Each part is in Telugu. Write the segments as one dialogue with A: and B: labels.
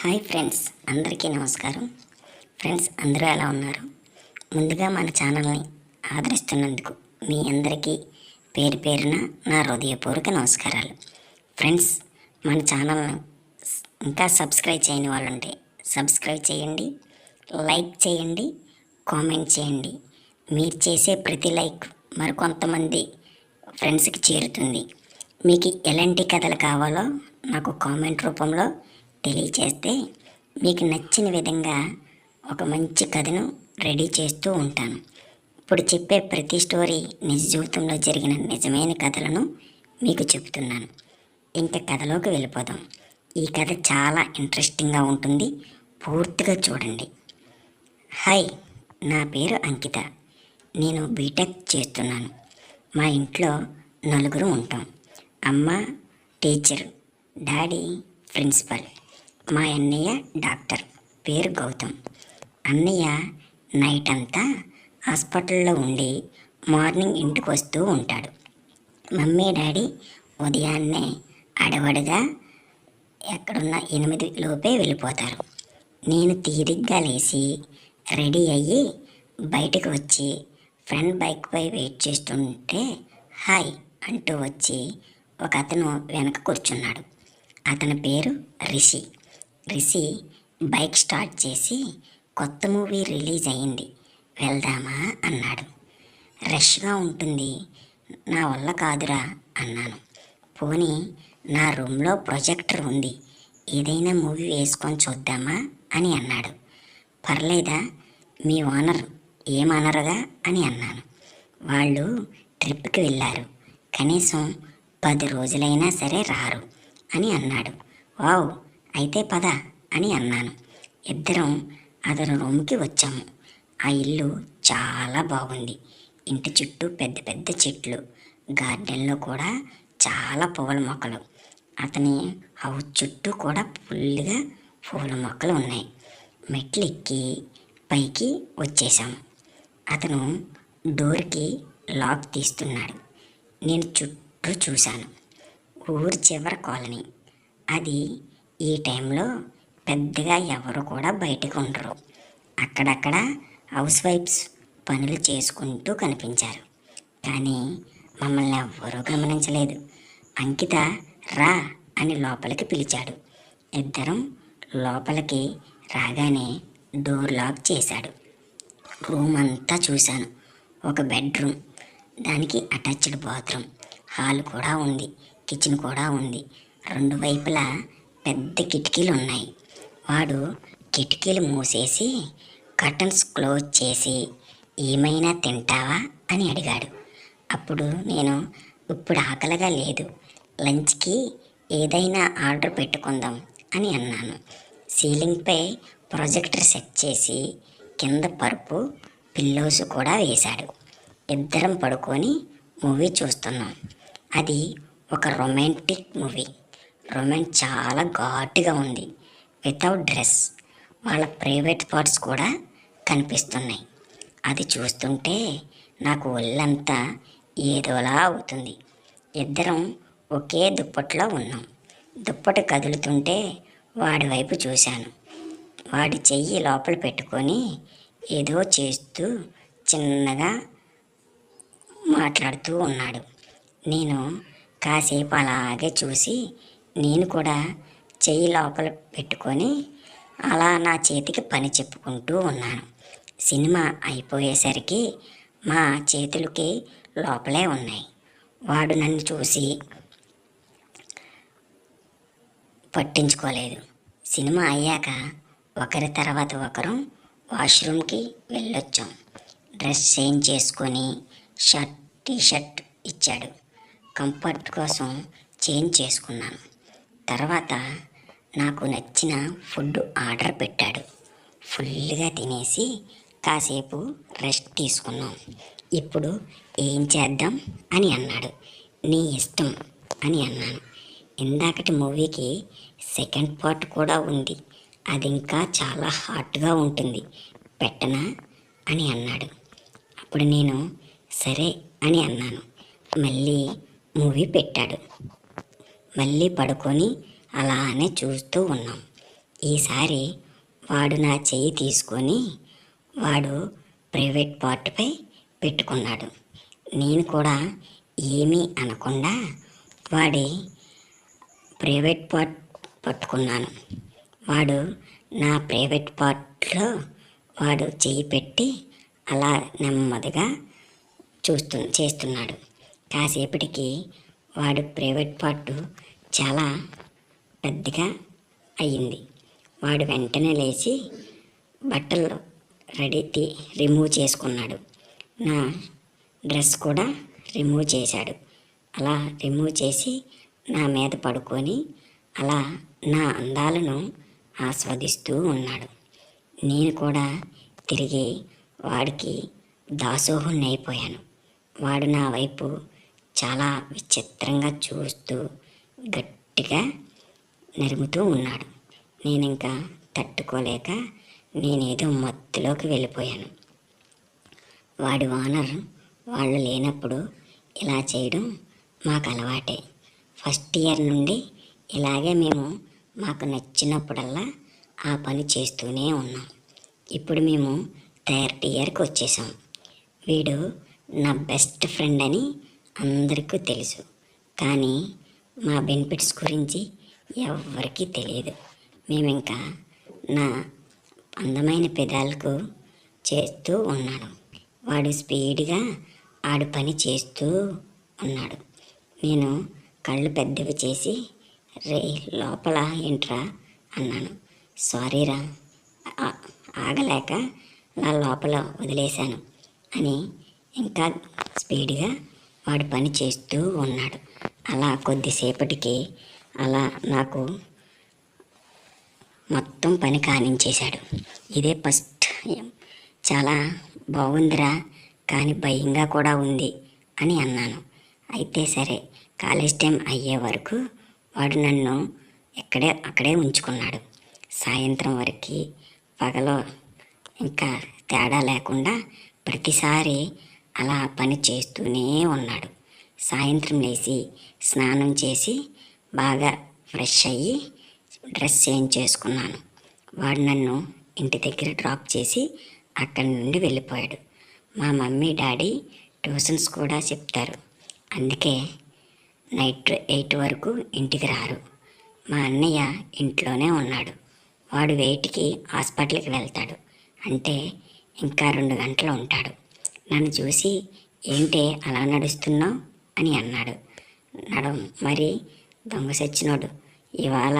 A: హాయ్ ఫ్రెండ్స్ అందరికీ నమస్కారం. ఫ్రెండ్స్ అందరూ ఎలా ఉన్నారు? ముందుగా మన ఛానల్ని ఆదరిస్తున్నందుకు మీ అందరికీ పేరు పేరున నా హృదయపూర్వక నమస్కారాలు. ఫ్రెండ్స్ మన ఛానల్ను ఇంకా సబ్స్క్రైబ్ చేయని వాళ్ళు ఉంటే సబ్స్క్రైబ్ చేయండి లైక్ చేయండి కామెంట్ చేయండి. మీరు చేసే ప్రతి లైక్ మరికొంతమంది ఫ్రెండ్స్కి చేరుతుంది. మీకు ఎలాంటి కథలు కావాలో నాకు కామెంట్ రూపంలో తెలియచేస్తే మీకు నచ్చిన విధంగా ఒక మంచి కథను రెడీ చేస్తూ ఉంటాను. ఇప్పుడు చెప్పే ప్రతి స్టోరీ నిజ జీవితంలో జరిగిన నిజమైన కథలను మీకు చెబుతున్నాను. ఇంకా కథలోకి వెళ్ళిపోదాం. ఈ కథ చాలా ఇంట్రెస్టింగ్గా ఉంటుంది. పూర్తిగా చూడండి. హాయ్ నా పేరు అంకిత. నేను బీటెక్ చేస్తున్నాను. మా ఇంట్లో నలుగురు ఉంటాం. అమ్మ టీచర్ డాడీ ప్రిన్సిపల్. మా అన్నయ్య డాక్టర్. పేరు గౌతమ్. అన్నయ్య నైట్ అంతా హాస్పిటల్లో ఉండి మార్నింగ్ ఇంటికి వస్తూ ఉంటాడు. మమ్మీ డాడీ ఉదయాన్నే అడవడగా ఎక్కడున్న ఎనిమిది లోపే వెళ్ళిపోతారు. నేను తీరిగ్గా లేచి రెడీ అయ్యి బయటకు వచ్చి ఫ్రెండ్ బైక్పై వెయిట్ చేస్తుంటే హాయ్ అంటూ వచ్చి ఒక అతను వెనక కూర్చున్నాడు. అతని పేరు రిషి. రిషి బైక్ స్టార్ట్ చేసి కొత్త మూవీ రిలీజ్ అయింది వెళ్దామా? అన్నాడు. రష్గా ఉంటుంది. నా వల్ల కాదురా అన్నాను. పోనీ నా రూమ్లో ప్రొజెక్టర్ ఉంది. ఏదైనా మూవీ వేసుకొని చూద్దామా? అని అన్నాడు. పర్లేదా? మీ ఓనర్ ఏమనరుగా అని అన్నాను. వాళ్ళు ట్రిప్కి వెళ్ళారు. కనీసం పది రోజులైనా సరే రారు అని అన్నాడు. వావ్! అయితే పద అని అన్నాను. ఇద్దరం అతని రూమ్కి వచ్చాము. ఆ ఇల్లు చాలా బాగుంది. ఇంటి చుట్టూ పెద్ద పెద్ద చెట్లు గార్డెన్లో కూడా చాలా పువ్వుల మొక్కలు. అతని హౌస్ చుట్టూ కూడా ఫుల్గా పూల మొక్కలు ఉన్నాయి. మెట్లు ఎక్కి పైకి వచ్చేసాము అతను డోర్కి లాక్ తీస్తున్నాడు. నేను చుట్టూ చూశాను. ఊరు చివర కాలనీ. అది ఈ టైంలో పెద్దగా ఎవరు కూడా బయటకు ఉండరు. అక్కడక్కడ హౌస్ వైఫ్స్ పనులు చేసుకుంటూ కనిపించారు. కానీ మమ్మల్ని ఎవ్వరూ గమనించలేదు. అంకిత రా అని లోపలికి పిలిచాడు. ఇద్దరం లోపలికి రాగానే డోర్ లాక్ చేశాడు. రూమ్ అంతా చూశాను. ఒక బెడ్రూమ్. దానికి అటాచ్డ్ బాత్రూమ్. హాల్ కూడా ఉంది. కిచెన్ కూడా ఉంది. రెండు వైపులా పెద్ద కిటికీలు ఉన్నాయి. వాడు కిటికీలు మూసేసి కర్టన్స్ క్లోజ్ చేసి ఏమైనా తింటావా? అని అడిగాడు. అప్పుడు నేను ఇప్పుడు ఆకలిగా లేదు. లంచ్కి ఏదైనా ఆర్డర్ పెట్టుకుందాం అని అన్నాను. సీలింగ్పై ప్రొజెక్టర్ సెట్ చేసి కింద పరుపు పిల్లోస్ కూడా వేశాడు. ఇద్దరం పడుకొని మూవీ చూస్తున్నాం. అది ఒక రొమాంటిక్ మూవీ. రొమాన్స్ చాలా ఘాటుగా ఉంది. వితౌట్ డ్రెస్ వాళ్ళ ప్రైవేట్ పార్ట్స్ కూడా కనిపిస్తున్నాయి. అది చూస్తుంటే నాకు ఒళ్ళంతా ఏదోలా అవుతుంది. ఇద్దరం ఒకే దుప్పట్లో ఉన్నాం. దుప్పటి కదులుతుంటే వాడి వైపు చూశాను. వాడి చెయ్యి లోపల పెట్టుకొని ఏదో చేస్తూ చిన్నగా మాట్లాడుతూ ఉన్నాడు. నేను కాసేపు అలాగే చూసి నేను కూడా చెయ్యి లోపల పెట్టుకొని అలా నా చేతికి పని చెప్పుకుంటూ ఉన్నాను. సినిమా అయిపోయేసరికి మా చేతులకి లోపలే ఉన్నాయి. వాడు నన్ను చూసి పట్టించుకోలేదు. సినిమా అయ్యాక ఒకరి తర్వాత ఒకరు వాష్రూమ్కి వెళ్ళొచ్చాం. డ్రెస్ చేంజ్ చేసుకొని షర్ట్ టీ షర్ట్ ఇచ్చాడు. కంఫర్ట్ కోసం చేంజ్ చేసుకున్నాను. తర్వాత నాకు నచ్చిన ఫుడ్ ఆర్డర్ పెట్టాడు. ఫుల్గా తినేసి కాసేపు రెస్ట్ తీసుకున్నాం. ఇప్పుడు ఏం చేద్దాం అని అన్నాడు. నీ ఇష్టం అని అన్నాను. ఇందాకటి మూవీకి సెకండ్ పార్ట్ కూడా ఉంది. అది ఇంకా చాలా హాట్గా ఉంటుంది. పెట్టనా అని అన్నాడు. అప్పుడు నేను సరే అని అన్నాను. మళ్ళీ మూవీ పెట్టాడు. మళ్ళీ పడుకొని అలానే చూస్తూ ఉన్నాం. ఈసారి వాడు నా చెయ్యి తీసుకొని వాడు ప్రైవేట్ పార్ట్పై పెట్టుకున్నాడు. నేను కూడా ఏమీ అనకుండా వాడి ప్రైవేట్ పార్ట్ పట్టుకున్నాను. వాడు నా ప్రైవేట్ పార్ట్లో వాడు చెయ్యి పెట్టి అలా నెమ్మదిగా చూస్తు చేస్తున్నాడు. కాసేపటికి వాడు ప్రైవేట్ పార్ట్ చాలా పెద్దగా అయ్యింది. వాడు వెంటనే లేచి బట్టలు రెడీ తీ రిమూవ్ చేసుకున్నాడు. నా డ్రెస్ కూడా రిమూవ్ చేశాడు. అలా రిమూవ్ చేసి నా మీద పడుకొని అలా నా అందాలను ఆస్వాదిస్తూ ఉన్నాడు. నేను కూడా తిరిగి వాడికి దాసోహుణ్ణి అయిపోయాను. వాడు నా వైపు చాలా విచిత్రంగా చూస్తూ గట్టిగా నరుముతూ ఉన్నాడు. నేను ఇంకా తట్టుకోలేక నేనేదో మత్తులోకి వెళ్ళిపోయాను. వాడి ఓనర్ వాళ్ళు లేనప్పుడు ఇలా చేయడం మాకు అలవాటే ఫస్ట్ ఇయర్ నుండి ఇలాగే మేము మాకు నచ్చినప్పుడల్లా ఆ పని చేస్తూనే ఉన్నాం. ఇప్పుడు మేము థర్డ్ ఇయర్కి వచ్చేసాం. వీడు నా బెస్ట్ ఫ్రెండ్ అని అందరికీ తెలుసు. కానీ మా బెనిఫిట్స్ గురించి ఎవ్వరికీ తెలియదు. మేము ఇంకా నా అందమైన పెదాలకు చేస్తూ ఉన్నాడు. వాడు స్పీడ్గా ఆడు పని చేస్తూ ఉన్నాడు. నేను కళ్ళు పెద్దవి చేసి రే లోపల ఏంట్రా? అన్నాను. సారీరా ఆగలేక నా లోపల వదిలేశాను అని ఇంకా స్పీడ్గా వాడు పని చేస్తూ ఉన్నాడు. అలా కొద్దిసేపటికి అలా నాకు మొత్తం పని కానించేశాడు. ఇదే ఫస్ట్ చాలా బాగుందిరా కానీ భయంగా కూడా ఉంది అని అన్నాను. అయితే సరే కాలేజ్ టైం అయ్యే వరకు వాడు నన్ను ఎక్కడే అక్కడే ఉంచుకున్నాడు. సాయంత్రం వరకు పగలో ఇంకా తేడా లేకుండా ప్రతిసారి అలా పని చేస్తూనే ఉన్నాడు. సాయంత్రం లేచి స్నానం చేసి బాగా ఫ్రెష్ అయ్యి డ్రెస్ చేంజ్ చేసుకున్నాను. వాడు నన్ను ఇంటి దగ్గర డ్రాప్ చేసి అక్కడి నుండి వెళ్ళిపోయాడు. మా మమ్మీ డాడీ ట్యూషన్స్ కూడా చెప్తారు. అందుకే నైట్ ఎయిట్ వరకు ఇంటికి రారు. మా అన్నయ్య ఇంట్లోనే ఉన్నాడు. వాడు వెయిట్కి హాస్పిటల్కి వెళ్తాడు. అంటే ఇంకా రెండు గంటలు ఉంటాడు. నన్ను చూసి ఏంటే అలా నడుస్తున్నావు? అని అన్నాడు. నడం మరి దొంగ సచ్చినోడు. ఇవాళ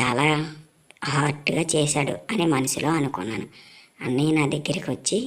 A: చాలా హార్ట్గా చేశాడు అని మనసులో అనుకున్నాను. అన్నయ్య నా దగ్గరికి వచ్చి